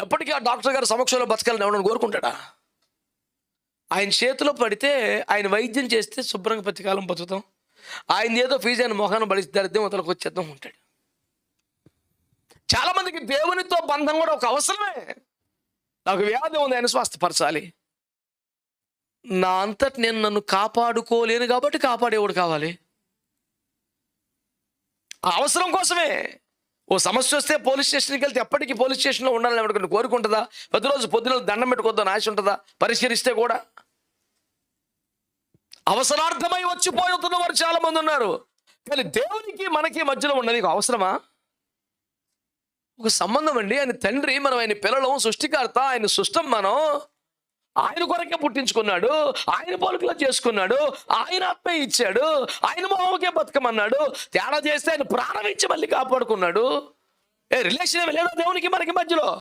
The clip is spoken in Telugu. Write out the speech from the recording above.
ఎప్పటికీ ఆ డాక్టర్ గారి సమక్షంలో బతకాలని ఎవడని కోరుకుంటాడా? ఆయన చేతిలో పడితే ఆయన వైద్యం చేస్తే శుభ్రంగా ప్రతికాలం బతుకుతాం. ఆయన ఏదో ఫీజు ఆయన మొహాన్ని బలిసి దరిద్రం అతనికి వచ్చేద్దాం ఉంటాడు చాలామందికి దేవునితో బంధం కూడా ఒక అవసరమే. నాకు వ్యాధి ఉంది ఆయన స్వస్థపరచాలి. నా అంతటి నేను నన్ను కాపాడుకోలేను కాబట్టి కాపాడేవాడు కావాలి. అవసరం కోసమే. ఓ సమస్య వస్తే పోలీస్ స్టేషన్కి వెళ్తే ఎప్పటికీ పోలీస్ స్టేషన్లో ఉండాలని ఎవరికైనా కోరుకుంటుందా? ప్రతిరోజు పొద్దున దండం పెట్టుకోద్దని ఆశ ఉంటుందా? పరిశీలిస్తే కూడా. అవసరార్థమై వచ్చిపోతున్న వారు చాలా మంది ఉన్నారు. కానీ దేవునికి మనకి మధ్యలో ఉన్నది అవసరమా? ఒక సంబంధం అండి. ఆయన తండ్రి మనం ఆయన పిల్లలం సృష్టికర్త ఆయన సృష్టం మనం ఆయన కొరకే పుట్టించుకున్నాడు. ఆయన పోలికలో చేసుకున్నాడు. ఆయన ఆత్మ ఇచ్చాడు. ఆయన మొహంకే బతకమన్నాడు. తేడా చేస్తే ఆయన ప్రాణం ఇచ్చి మళ్ళీ కాపాడుకున్నాడు. ఏ రిలేషన్ ఏమి లేదా దేవునికి మనకి మధ్యలో.